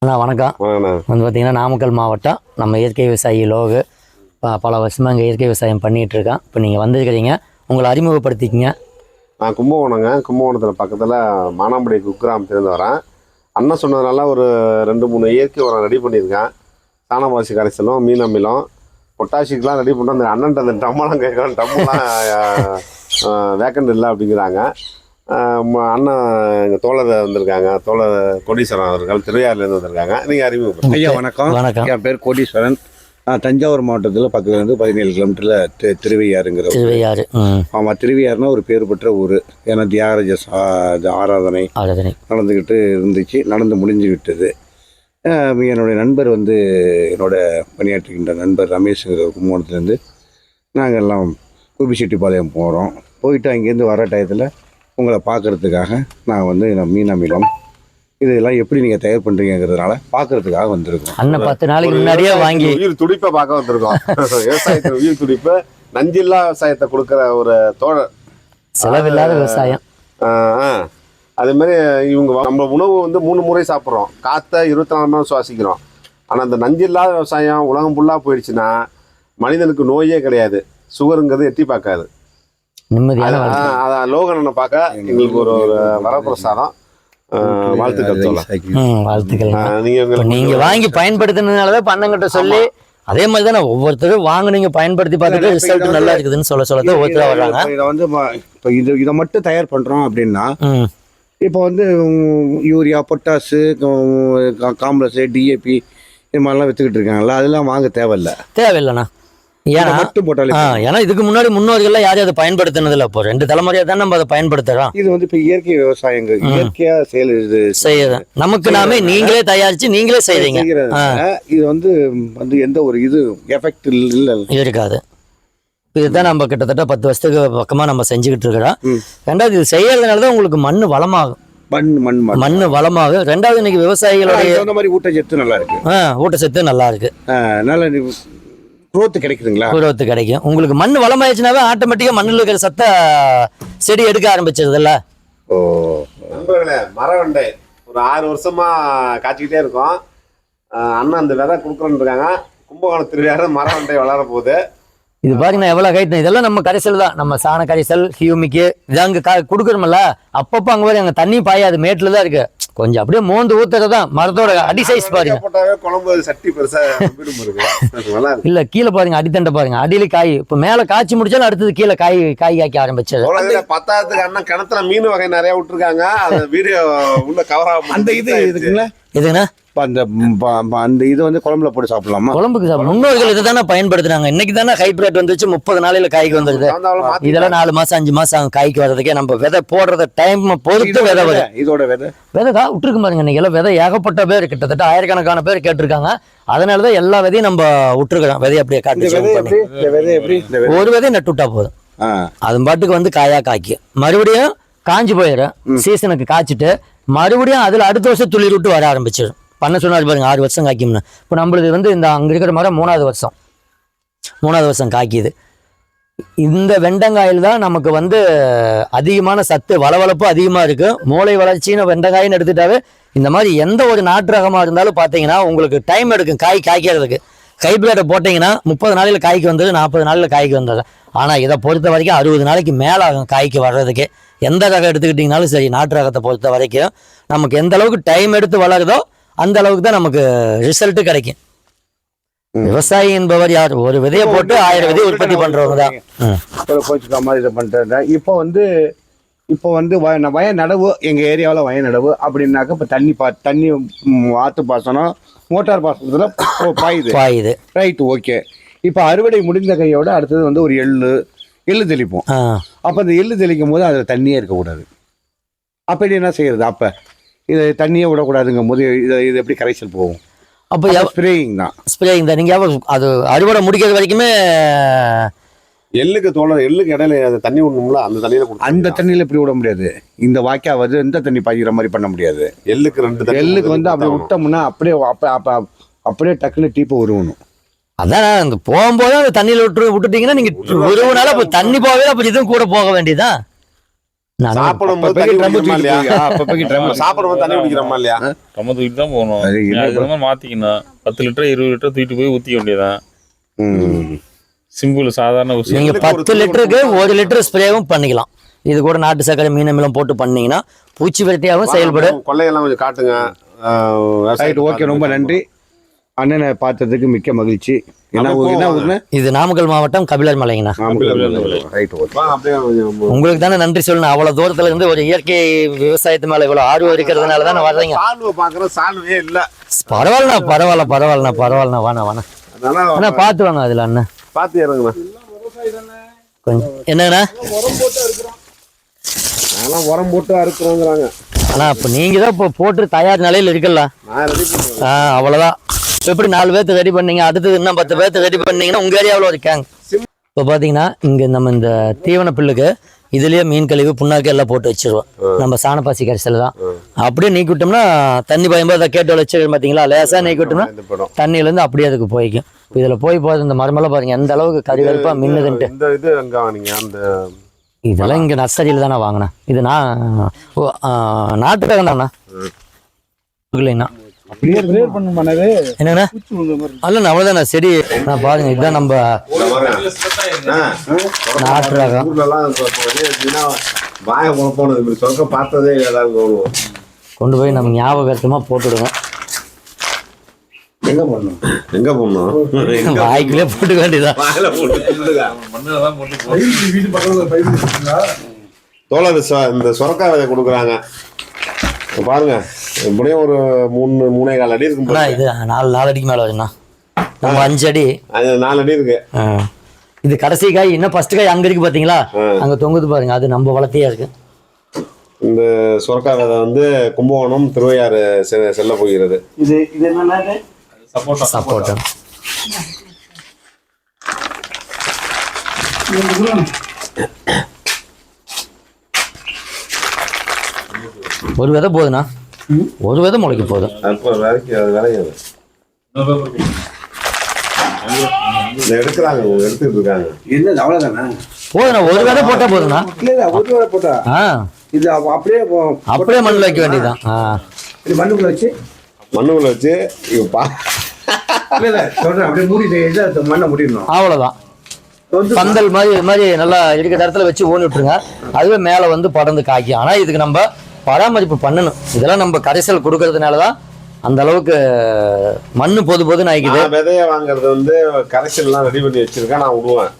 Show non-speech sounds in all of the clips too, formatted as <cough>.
அண்ணா வணக்கம். வந்து பார்த்திங்கன்னா நாமக்கல் மாவட்டம். நம்ம இயற்கை விவசாயி லோகு. ப- பல வருஷமாக இங்கே இயற்கை விவசாயம் பண்ணிகிட்டு இருக்கோம் இப்போ நீங்கள் வந்திருக்கிறீங்க. உங்களை அறிமுகப்படுத்திக்கிங்க. நான் கும்பகோணங்க கும்பகோணத்தில் பக்கத்தில் மானாம்படி குக்கிராமத்துலேருந்து வரேன். அண்ணன் சொன்னதுனால ஒரு ரெண்டு மூணு இயற்கை உரம் ரெடி பண்ணியிருக்கேன். சாணவாசி கரைசலும் மீன் அமிலம் பொட்டாசிக்கெலாம் ரெடி பண்ணோம் அந்த அண்ணன்ட்ட அந்த டம்மெல்லாம் கேட்குறேன் டம்மெல்லாம் வேக்கண்ட் இல்லை அப்படிங்கிறாங்க. அண்ணன் எங்கள் தோழர் வந்திருக்காங்க. தோழர் கோடீஸ்வரன் அவர்கள் திருவையாறுலேருந்து வந்திருக்காங்க. நீங்கள் அறிமுகப்படுத்த ஐயா வணக்கம். வணக்கம். என் பேர் கோடீஸ்வரன். நான் தஞ்சாவூர் மாவட்டத்தில் பக்கத்துல இருந்து பதினேழு கிலோமீட்டரில் தி திருவையாறுங்கிற. திருவையாறு ம் ஆமாம் திருவையாறுனா ஒரு பேர் பெற்ற ஊர். ஏன்னா தியாகராஜ ஆராதனை ஆராதனை. நடந்துக்கிட்டு இருந்துச்சு. நடந்து முடிஞ்சு விட்டது. என்னுடைய நண்பர் வந்து என்னோட பணியாற்றுகின்ற நண்பர் ரமேஷுங்கிற ஒரு கும்பகோணத்துலேருந்து நாங்கள் எல்லாம் குபிச்செட்டிப்பாளையம் போகிறோம் போயிட்டு அங்கேருந்து வர டயத்தில் உங்களை பார்க்கறதுக்காக நான் வந்து நான் மீன் அமிலம் இதெல்லாம் எப்படி நீங்கள் தயார் பண்ணுறீங்கிறதுனால பார்க்கறதுக்காக வந்திருக்கோம். அண்ணன் பத்து நாளைக்கு முன்னாடியே வாங்கி உயிர் துடிப்பை பார்க்க வந்திருக்கோம். <laughs> விவசாயத்தில் உயிர் துடிப்பு நஞ்சில்லா விவசாயத்தை கொடுக்குற ஒரு தோழர். செலவில்லாத விவசாயம். ஆஹ் ஆஹ். அதே மாதிரி இவங்க நம்ம உணவு வந்து மூணு முறை சாப்பிட்றோம். காற்றை இருபத்தி நாலு மணி நேரம் சுவாசிக்கிறோம். ஆனால் அந்த நஞ்சில்லாத விவசாயம் உலகம் ஃபுல்லாக போயிடுச்சுன்னா மனிதனுக்கு நோயே கிடையாது. சுகருங்கிறது எட்டி பார்க்காது. நிம்மதியான அதான் லோகனனை பார்க்க எங்களுக்கு ஒரு ஒரு வரப்பிரசாதம். வாழ்த்துக்கள் வாழ்த்துக்கள். எங்களுக்கு நீங்கள் வாங்கி பயன்படுத்தினதுனால தான் பண்ணங்கிட்ட சொல்லி அதே மாதிரி தானே ஒவ்வொருத்தரும் வாங்குனீங்க பயன்படுத்தி பார்த்துட்டு ரிசல்ட் நல்லா இருக்குதுன்னு சொல்ல சொல்ல தான் ஒருத்தர் வர்றாங்க. இதை வந்து இப்போ இது இதை மட்டும் தயார் பண்ணுறோம் அப்படின்னா இப்போ வந்து யூரியா பொட்டாசு காம்ப்ளஸு டிஏபி இது மாதிரிலாம் விற்றுக்கிட்டு இருக்காங்கல்ல அதெல்லாம் வாங்க தேவையில்ல. தேவையில்லைண்ணா. ஏன்னா மட்டும் போட்டாலே ஏன்னா இதுக்கு முன்னாடி முன்னோர்கள்லாம் யாரும் அதை பயன்படுத்தினதில்ல இப்போ ரெண்டு தலைமுறையா தான் நம்ம அதை பயன்படுத்துறோம். இது வந்து இப்போ இயற்கை விவசாயங்கள் இயற்கையா செயல் இது செய்யுது நமக்கு நாமே நீங்களே தயாரிச்சு நீங்களே செய்றீங்க. செய்கிறதுனால இது வந்து வந்து எந்த ஒரு இது எஃபெக்ட் இல்லை இருக்காது. இதுதான் நம்ம கிட்டத்தட்ட பத்து வருஷத்துக்கு பக்கமா நம்ம செஞ்சுக்கிட்டு இருக்கிறோம். ரெண்டாவது இது செய்யறதுனால தான் உங்களுக்கு மண் வளமாகும். மண் மண் மண். வளமாகும். ரெண்டாவது இன்னைக்கு விவசாயிகளுடைய ஊட்டச்சத்து நல்லா இருக்கு. ஊட்டச்சத்து நல்லா இருக்கு. நல்ல குரோத் கிடைக்குதுங்களா? குரோத்து கிடைக்கும். உங்களுக்கு மண் வளமாயிடுச்சுனாவே ஆட்டோமேட்டிக்கா மண்ணில் இருக்கிற சத்த செடி எடுக்க ஆரம்பிச்சிருதுல்ல? ஓ. நண்பர்களே மரவண்டை. ஒரு ஆறு வருஷமா காய்ச்சிக்கிட்டே இருக்கோம். அண்ணன் அந்த விதை கொடுக்குறேன்னு இருக்காங்க. கும்பகோணம் திருவிழா மரவண்டை வளர போகுது இது பாருங்க எவ்வளவு கைட்டு இதெல்லாம் நம்ம கரைசல் தான். நம்ம சாண கரைசல் ஹியூமிக்கு இதாங்க கா கொடுக்குறோம்ல அப்பப்போ அங்க பாருங்க அங்க தண்ணி பாயாது மேட்டில் தான் இருக்கு. கொஞ்சம் அப்படியே மோந்து ஊத்துறது தான். மரத்தோட அடி சைஸ் பாருங்க. இல்ல கீழே பாருங்க அடித்தண்டை பாருங்க. அடியில காய் இப்ப மேல காய்ச்சி முடிச்சாலும் அடுத்தது கீழே காய் காய் காய்க்க ஆரம்பிச்சது பத்தாயிரத்துக்கு அண்ணன் கிணத்துல மீன் வகை நிறைய விட்டுருக்காங்க. அந்த வீடியோ உள்ள கவர் ஆகும் அந்த இது இதுக்குங்களா எதுங்கண்ணா அந்த அந்த இது வந்து குழம்புல போட்டு சாப்பிடலாமா? குழம்புக்கு சாப்பிட முன்னோர்கள் இதை தானே பயன்படுத்துனாங்க. இன்னைக்கு தானே ஹைபிரிட் வந்துச்சு முப்பது நாளையில காய்க்கு வந்துருது. இதெல்லாம் நாலு மாசம் அஞ்சு மாசம் ஆகும் காய்க்கு வர்றதுக்கே. நம்ம விதை போடுறத டைம் பொறுத்து விதை விதை, இதோட விதை. விதை தான் விட்டுருக்கு பாருங்க. இன்னைக்கு எல்லாம் விதை ஏகப்பட்ட பேர் கிட்டத்தட்ட ஆயிரக்கணக்கான பேர் கேட்டிருக்காங்க. அதனால தான் எல்லா விதையும் நம்ம விட்டுருக்கிறோம். விதையை அப்படியே காட்டி விதை விதை விதை? ஒரு விதை நட்டு விட்டா போதும். அது பாட்டுக்கு வந்து காயா காய்க்கும் மறுபடியும் காஞ்சி போயிடும். சீசனுக்கு காய்ச்சிட்டு மறுபடியும் அதுல அடுத்த வருஷம் துளிர் விட்டு வர ஆரம்பிச்சிடும். பண்ண சொன்னார் பாருங்க ஆறு வருஷம் காய்க்கும்னு இப்போ நம்மளுது வந்து இந்த அங்கே இருக்கிற மரம் மூணாவது வருஷம். மூணாவது வருஷம் காய்க்குது இந்த வெண்டங்காயில் தான் நமக்கு வந்து அதிகமான சத்து வளவளப்பு அதிகமாக இருக்குது மூளை வளர்ச்சின்னு வெண்டங்காயின்னு எடுத்துட்டாவே இந்த மாதிரி எந்த ஒரு நாட்டு ரகமாக இருந்தாலும் பார்த்தீங்கன்னா உங்களுக்கு டைம் எடுக்கும் காய் காய்க்கிறதுக்கு. கைப்பிளேட்டை போட்டிங்கன்னா முப்பது நாளையில் காய்க்கு வந்தது நாற்பது நாளில் காய்க்கு வந்தது. ஆனால் இதை பொறுத்த வரைக்கும் அறுபது நாளைக்கு மேலே ஆகும் காய்க்கு வர்றதுக்கு. எந்த ரகம் எடுத்துக்கிட்டிங்கனாலும் சரி நாட்டு ரகத்தை பொறுத்த வரைக்கும் நமக்கு எந்த அளவுக்கு டைம் எடுத்து வளருதோ அந்த அளவுக்கு தான் நமக்கு ரிசல்ட்டு கிடைக்கும். விவசாயி என்பவர் யார்? ஒரு விதையை போட்டு ஆயிரம் விதை உற்பத்தி பண்றவங்க தான். கோச்சுக்கா மாதிரி இதை பண்ணிட்டு இப்போ வந்து இப்போ வந்து வய நடவு எங்கள் ஏரியாவில் வய நடவு அப்படின்னாக்க இப்போ தண்ணி பா தண்ணி ஆற்று பாசனம் மோட்டார் பாசனத்தில் பாயுது. பாயுது. ரைட் ஓகே இப்போ அறுவடை முடிந்த கையோட அடுத்தது வந்து ஒரு எள்ளு எள்ளு தெளிப்போம். அப்போ அந்த எள்ளு தெளிக்கும் போது அதில் தண்ணியே இருக்கக்கூடாது. அப்படி என்ன செய்யறது? அப்போ இது தண்ணியே விடக்கூடாதுங்கும் போது இதை இது எப்படி கரைசல் போகும்? அப்போ ஸ்ப்ரேயிங் தான். ஸ்ப்ரேயிங் தான். நீங்க எவ்வளவு- அது அறுவடை முடிக்கிறது வரைக்குமே எள்ளுக்கு தோழர் எள்ளுக்கு இடையில அந்த தண்ணி விடணும்ல? அந்த தண்ணியில அந்த தண்ணியில் எப்படி விட முடியாது? இந்த வாய்க்கா வந்து இந்த தண்ணி பாய்கிற மாதிரி பண்ண முடியாது. எள்ளுக்கு ரெண்டு எள்ளுக்கு வந்து அப்படி. விட்டோம்னா அப்படியே அப்ப அப்ப அப்படியே டக்குன்னு டீப்பு உருவணும். அதான் அந்த போகும்போது அந்த தண்ணியில விட்டு விட்டுட்டீங்கன்னா நீங்க உருவனால அப்ப தண்ணி போகவே அப்ப இதுவும் கூட போக வேண்டியதுதான். நான் சாப்பிடும் போது இல்லையா? சாப்பிடும் போது தண்ணி குடிக்கிறோமா நம்ம தூக்கிட்டு தான் போகணும். மாற்றிக்கணும் பத்து லிட்டர் இருபது லிட்டர் தூக்கிட்டு போய் ஊற்றிக்க வேண்டியதான் ம். சிம்பிள் சாதாரண நீங்க பத்து லிட்டருக்கு ஒரு லிட்டர் ஸ்ப்ரேவும் பண்ணிக்கலாம். இது கூட நாட்டு சர்க்கரை மீன் அமிலம் போட்டு பண்ணீங்கன்னா பூச்சி விரட்டியாகவும் செயல்படும். கொள்ளையெல்லாம் கொஞ்சம் காட்டுங்க. ஓகே ரொம்ப நன்றி. அண்ணனை பார்த்ததுக்கு மிக்க மகிழ்ச்சி. என்ன ஊர் என்ன ஊர்னு இது நாமக்கல் மாவட்டம் கபிலர் மலைங்கண்ணா. ரைட் உங்களுக்கு தானே நன்றி சொல்லணும். அவ்வளவு தூரத்துல இருந்து ஒரு இயற்கை விவசாயத்து மேல இவ்வளவு ஆர்வம் இருக்கிறதுனால தானே வர்றீங்க. சால்வை இல்ல. பரவாயில்லண்ணா பரவாயில்ல பரவாயில்லண்ணா பரவாயில்லண்ணா. வாண்ணா வாண்ணா. அண்ணா பார்த்து வாங்க அதுல அண்ணா. பாத்து இறங்குண்ணா. கொஞ்சம் என்னங்கண்ணா? அதெல்லாம் உரம் போட்டு அறுக்குறோங்கிறாங்க. அண்ணா இப்போ நீங்க தான் இப்போ போட்டு தயார் நிலையில இருக்கல ஆ அவ்வளவுதான். இப்ப எப்படி நாலு பேர்த்து ரெடி பண்ணீங்க? அடுத்தது இன்னும் பத்து பேர்த்து ரெடி பண்ணீங்கன்னா உங்க ஏரியாவில் ஒரு கேங் இப்போ பார்த்தீங்கன்னா இங்க நம்ம இந்த தீவன பில்லுக்கு இதுலயே மீன் கழிவு புண்ணாக்கு எல்லாம் போட்டு வச்சிருவோம். நம்ம சாணப்பாசி கரைசல் தான். அப்படியே நீக்கி விட்டோம்னா தண்ணி பயன்படுத்த கேட்டு வச்சு பார்த்தீங்களா லேசா நீக்கி விட்டோம்னா தண்ணியிலேருந்து அப்படியே அதுக்கு போய்க்கும். இப்போ இதில் போய் போகிறது இந்த மரமெல்லாம் பாருங்க எந்த அளவுக்கு மின்னுதுன்ட்டு. அங்க வாங்கினீங்க? அந்த இதெல்லாம் இங்கே நர்சரியில் தானே வாங்கினேன். இது நான் நாட்டு ரகம் தானே இல்லைண்ணா என்னண்ணா பூச்சி விழுந்த மாதிரி அல்ல அவ்வளோதாண்ணா செடி. நான் பாருங்க இதுதான் நம்ம நாட்டு ரகம். வாய இப்படி சொர்க்க பார்த்ததே தோணும் கொண்டு போய் நம்ம ஞாபகத்தமாக போட்டுடுங்க எங்க பண்ணணும் எங்க போகணும் <laughs> வாய்க்குள்ளே போட்டுக்க வேண்டியதான் வாயில போட்டு போட்டு தோழர் இந்த சொரக்காய் விதை கொடுக்குறாங்க. பாருங்க எப்படியும் ஒரு மூணு மூணே கால் அடி இருக்கும். இது நாலு நாலு அடிக்கு மேலே வருதுண்ணா. நம்ம அஞ்சு அடி. அது நாலு அடி இருக்கு. இது கடைசி காய் இன்னும் ஃபர்ஸ்ட் காய் அங்கே இருக்கு பார்த்தீங்களா அங்கே தொங்குது பாருங்க அது நம்ம வளர்த்தியா இருக்கு. இந்த சொரக்காய் விதை வந்து கும்பகோணம் திருவையாறு செ- செல்ல போகிறது. இது இது என்னன்னா சப்போட்டா சப்போட்டா. ஒரு விதை போதுண்ணா. ஒரு விதை முளைக்க போதும். இதை எடுக்கிறாங்க எடுத்துட்டு இருக்காங்க. அவ்வளவுதானே? போதுண்ணா ஒரு விதை போட்டா போதுண்ணா. இல்ல இல்ல ஒரு வேளை போட்டா? ஆ. இது அப்ப அப்படியே அப்படியே மண்ணில் வைக்க வேண்டியதுதான். ஆ. இது மண்ணுக்குள்ள வச்சு? மண்ணுக்குள்ள வச்சு இங்க பா இல்ல இல்ல சொல்றேன் அப்படியே மூடிட்டு இதை மண்ணை முடிடணும். அவ்வளோதான் பந்தல் மாதிரி இது மாதிரி நல்லா இருக்கிற இடத்துல வச்சு ஊனி விட்டுருங்க. அதுவே மேலே வந்து படர்ந்து காய்க்கும். ஆனால் இதுக்கு நம்ம பராமரிப்பு பண்ணணும். இதெல்லாம் நம்ம கரைசல் கொடுக்கறதுனால தான் அந்த அளவுக்கு மண்ணு பொது பொதுன்னு ஆயிக்குது. நான் விதைய வாங்குறது வந்து கரைசல்லாம் ரெடி பண்ணி வச்சிருக்கேன் நான் விடுவேன்.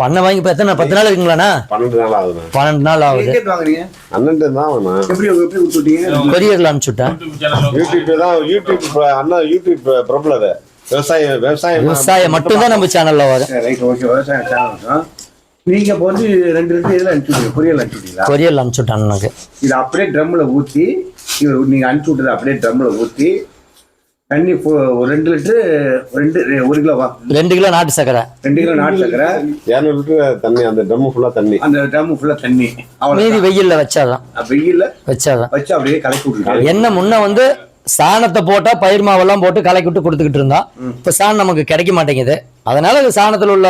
பண்ணை வாங்கி இப்போ எத்தனை பத்து நாள் இருக்குங்களாண்ணா? பன்னெண்டு நாள் ஆகுது பன்னெண்டு நாள் ஆகுது. எங்க இருந்து வாங்குறீங்க? அண்ணன்ட்டு தான் எப்படி எப்படி கொடுத்து விட்டீங்க? கொரியரில் அனுப்பிச்சுட்டேன் யூடியூப் தான் யூடியூப் அண்ணா யூடியூப் பிரபலர். விவசாயம் விவசாயம் விவசாயம் மட்டும்தான் நம்ம சேனலில் வரும். நீங்க இப்போ வந்து ரெண்டு லிட்டர் இதில் அனுப்பிச்சு விட்டீங்க பொரியல் அனுப்பிச்சு விட்டீங்களா கொரியரில் அனுப்பிச்சுட்டேன் அண்ணனுக்கு. இது அப்படியே ட்ரம்மில் ஊற்றி நீங்கள் அனுப்பிச்சு விட்டது அப்படியே ட்ரம்மில் ஊற்றி தண்ணி ஒரு ரெண்டு லிட்டரு ரெண்டு ஒரு கிலோவா ரெண்டு கிலோ நாட்டு சக்கரை. ரெண்டு கிலோ நாட்டு சக்கரை. இரநூறு லிட்டர் தண்ணி அந்த ட்ரம் ஃபுல்லா தண்ணி. அந்த ட்ரம்மு ஃபுல்லாக தண்ணி. மீதி வெயிலில் வச்சாதான். வெயிலில் வச்சாதான். வச்சு அப்படியே கலக்கி விட்டுருக்காங்க என்ன முன்ன வந்து சாணத்தை போட்டா பயிர் மாவெல்லாம் போட்டு கலக்கி விட்டு கொடுத்துக்கிட்டு இருந்தோம் இப்போ சாணம் நமக்கு கிடைக்க மாட்டேங்குது. அதனால சாணத்தில் உள்ள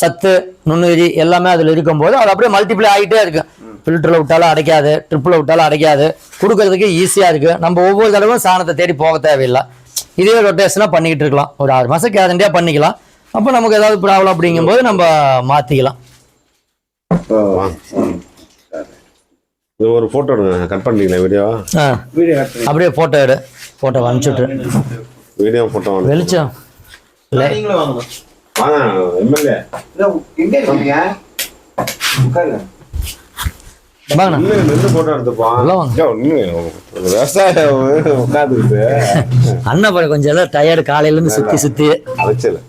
சத்து நுண்ணுயிரி எல்லாமே அதில் இருக்கும்போது அது அப்படியே மல்டிப்ளை ஆகிட்டே இருக்கு. ஃபில்டரில் விட்டாலும் அடைக்காது ட்ரிப்பில் விட்டாலும் அடைக்காது. கொடுக்கறதுக்கு ஈஸியாக இருக்கு. நம்ம ஒவ்வொரு தடவையும் சாணத்தை தேடி போக தேவையில்லை. இதே ரொட்டேஷனாக பண்ணிக்கிட்டு இருக்கலாம். ஒரு ஆறு மாதம் கேரண்டியாக பண்ணிக்கலாம். அப்போ நமக்கு ஏதாவது ப்ராப்ளம் அப்படிங்கும்போது நம்ம மாற்றிக்கலாம் இது ஒரு போட்டோ எடுங்க. கட் பண்ணிட்டீங்களா வீடியோ ஆ. வீடியோ கட் பண்ணி அப்படியே ஃபோட்டோ எடு. ஃபோட்டோ அனுப்பிச்சுட்ரு வீடியோ போட்டோ வெளிச்சம். இல்லை. வாங்க. எம்எல்ஏ. எங்கே இருக்கீங்க? உட்காருங்க. பாரு கொஞ்சம் டயர்டு காலையில இருந்து சுத்தி சுத்தி. அலைச்சல்.